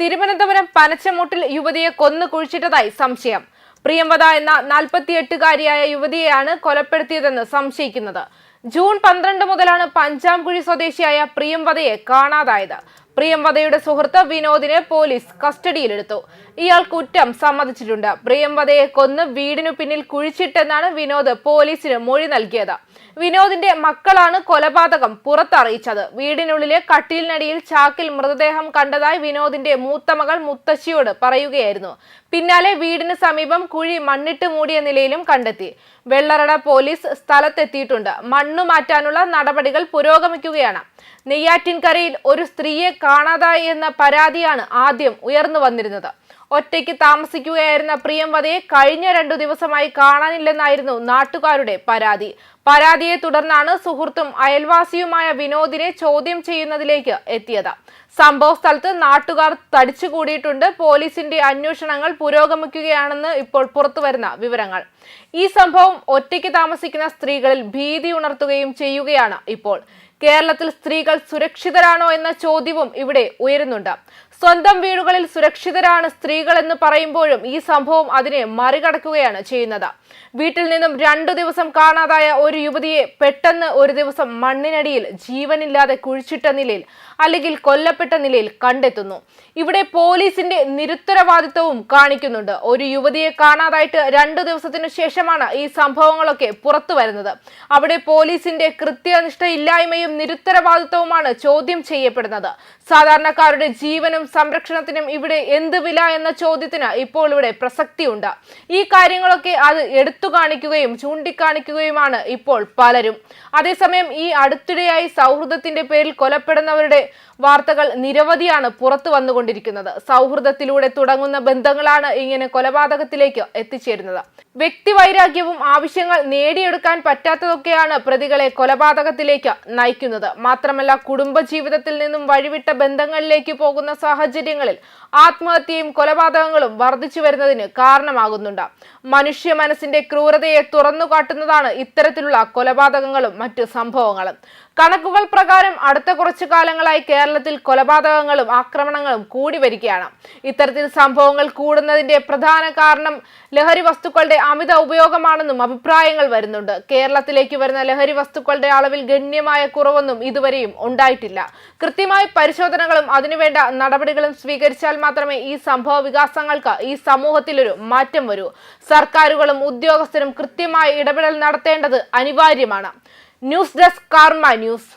തിരുവനന്തപുരം പനച്ചമൂട്ടിൽ യുവതിയെ കൊന്നു കുഴിച്ചിട്ടതായി സംശയം. പ്രിയംവദ എന്ന നാൽപ്പത്തിയെട്ടുകാരിയായ യുവതിയെയാണ് കൊലപ്പെടുത്തിയതെന്ന് സംശയിക്കുന്നത്. ജൂൺ പന്ത്രണ്ട് മുതലാണ് പഞ്ചാംകുഴി സ്വദേശിയായ പ്രിയംവദയെ കാണാതായത്. പ്രിയംവദയുടെ സുഹൃത്ത് വിനോദിനെ പോലീസ് കസ്റ്റഡിയിലെടുത്തു. ഇയാൾ കുറ്റം സമ്മതിച്ചിട്ടുണ്ട്. പ്രിയംവദയെ കൊന്ന് വീടിനു പിന്നിൽ കുഴിച്ചിട്ടെന്നാണ് വിനോദ് പോലീസിന് മൊഴി നൽകിയത്. വിനോദിന്റെ മക്കളാണ് കൊലപാതകം പുറത്തറിയിച്ചത്. വീടിനുള്ളിലെ കട്ടിലിനടിയിൽ ചാക്കിൽ മൃതദേഹം കണ്ടതായി വിനോദിന്റെ മൂത്ത മകൾ മുത്തശ്ശിയോട് പറയുകയായിരുന്നു. പിന്നാലെ വീടിന് സമീപം കുഴി മണ്ണിട്ട് മൂടിയ നിലയിലും കണ്ടെത്തി. വെള്ളറട പോലീസ് സ്ഥലത്തെത്തിയിട്ടുണ്ട്. മണ്ണു മാറ്റാനുള്ള നടപടികൾ പുരോഗമിക്കുകയാണ്. നെയ്യാറ്റിൻകരയിൽ ഒരു സ്ത്രീയെ കാണാതായി എന്ന പരാതിയാണ് ആദ്യം ഉയർന്നു വന്നിരുന്നത്. ഒറ്റയ്ക്ക് താമസിക്കുകയായിരുന്ന പ്രിയംവതയെ കഴിഞ്ഞ രണ്ടു ദിവസമായി കാണാനില്ലെന്നായിരുന്നു നാട്ടുകാരുടെ പരാതി. പരാതിയെ തുടർന്നാണ് സുഹൃത്തും അയൽവാസിയുമായ വിനോദിനെ ചോദ്യം ചെയ്യുന്നതിലേക്ക് എത്തിയത്. സംഭവ സ്ഥലത്ത് നാട്ടുകാർ തടിച്ചുകൂടിയിട്ടുണ്ട്. പോലീസിന്റെ അന്വേഷണങ്ങൾ പുരോഗമിക്കുകയാണെന്ന് ഇപ്പോൾ പുറത്തുവരുന്ന വിവരങ്ങൾ. ഈ സംഭവം ഒറ്റയ്ക്ക് താമസിക്കുന്ന സ്ത്രീകളിൽ ഭീതി ഉണർത്തുകയും ചെയ്യുകയാണ് ഇപ്പോൾ. കേരളത്തിൽ സ്ത്രീകൾ സുരക്ഷിതരാണോ എന്ന ചോദ്യവും ഇവിടെ ഉയരുന്നുണ്ട്. സ്വന്തം വീടുകളിൽ സുരക്ഷിതരാണ് സ്ത്രീകൾ എന്ന് പറയുമ്പോഴും ഈ സംഭവം അതിനെ മറികടക്കുകയാണ് ചെയ്യുന്നത്. വീട്ടിൽ നിന്നും രണ്ടു ദിവസം കാണാതായ ഒരു യുവതിയെ പെട്ടെന്ന് ഒരു ദിവസം മണ്ണിനടിയിൽ ജീവനില്ലാതെ കുഴിച്ചിട്ട നിലയിൽ അല്ലെങ്കിൽ കൊല്ലപ്പെട്ട നിലയിൽ കണ്ടെത്തുന്നു. ഇവിടെ പോലീസിന്റെ നിരുത്തരവാദിത്വവും കാണിക്കുന്നുണ്ട്. ഒരു യുവതിയെ കാണാതായിട്ട് രണ്ടു ദിവസത്തിനു ശേഷമാണ് ഈ സംഭവങ്ങളൊക്കെ പുറത്തു വരുന്നത്. അവിടെ പോലീസിന്റെ കൃത്യനിഷ്ഠയില്ലായ്മയും നിരുത്തരവാദിത്വവുമാണ് ചോദ്യം ചെയ്യപ്പെടുന്നത്. സാധാരണക്കാരുടെ ജീവനും സംരക്ഷണത്തിനും ഇവിടെ എന്ത് വില എന്ന ചോദ്യത്തിന് ഇപ്പോൾ ഇവിടെ പ്രസക്തിയുണ്ട്. ഈ കാര്യങ്ങളൊക്കെ അത് എടുത്തു കാണിക്കുകയും ചൂണ്ടിക്കാണിക്കുകയുമാണ് ഇപ്പോൾ പലരും. അതേസമയം ഈ അടുത്തിടെയായി സൗഹൃദത്തിന്റെ പേരിൽ കൊലപ്പെടുന്നവരുടെ വാർത്തകൾ നിരവധിയാണ് പുറത്തു വന്നുകൊണ്ടിരിക്കുന്നത്. സൗഹൃദത്തിലൂടെ തുടങ്ങുന്ന ബന്ധങ്ങളാണ് ഇങ്ങനെ കൊലപാതകത്തിലേക്ക് എത്തിച്ചേരുന്നത്. വ്യക്തിവൈരാഗ്യവും ആവശ്യങ്ങൾ നേടിയെടുക്കാൻ പറ്റാത്തതൊക്കെയാണ് പ്രതികളെ കൊലപാതകത്തിലേക്ക് നയിക്കുന്നത്. മാത്രമല്ല കുടുംബജീവിതത്തിൽ നിന്നും വഴിവിട്ട ബന്ധങ്ങളിലേക്ക് പോകുന്ന സാഹചര്യങ്ങളിൽ ആത്മഹത്യയും കൊലപാതകങ്ങളും വർദ്ധിച്ചു വരുന്നതിന് കാരണമാകുന്നുണ്ട്. മനുഷ്യ മനസ്സിന്റെ ക്രൂരതയെ തുറന്നു കാട്ടുന്നതാണ് ഇത്തരത്തിലുള്ള കൊലപാതകങ്ങളും മറ്റു സംഭവങ്ങളും. കണക്കുകൾ പ്രകാരം അടുത്ത കുറച്ചു കാലങ്ങളായി കേരളത്തിൽ കൊലപാതകങ്ങളും ആക്രമണങ്ങളും കൂടി വരികയാണ്. ഇത്തരത്തിൽ സംഭവങ്ങൾ കൂടുന്നതിന്റെ പ്രധാന കാരണം ലഹരി വസ്തുക്കളുടെ അമിത ഉപയോഗമാണെന്നും അഭിപ്രായങ്ങൾ വരുന്നുണ്ട്. കേരളത്തിലേക്ക് വരുന്ന ലഹരി വസ്തുക്കളുടെ അളവിൽ ഗണ്യമായ കുറവൊന്നും ഇതുവരെയും ഉണ്ടായിട്ടില്ല. കൃത്യമായ പരിശോധനകളും അതിനുവേണ്ട നടപടികളും സ്വീകരിച്ചാൽ മാത്രമേ ഈ സംഭവ വികാസങ്ങൾക്ക് ഈ സമൂഹത്തിലൊരു മാറ്റം വരൂ. സർക്കാരുകളും ഉദ്യോഗസ്ഥരും കൃത്യമായ ഇടപെടൽ നടത്തേണ്ടത് അനിവാര്യമാണ്. News desk Karma news.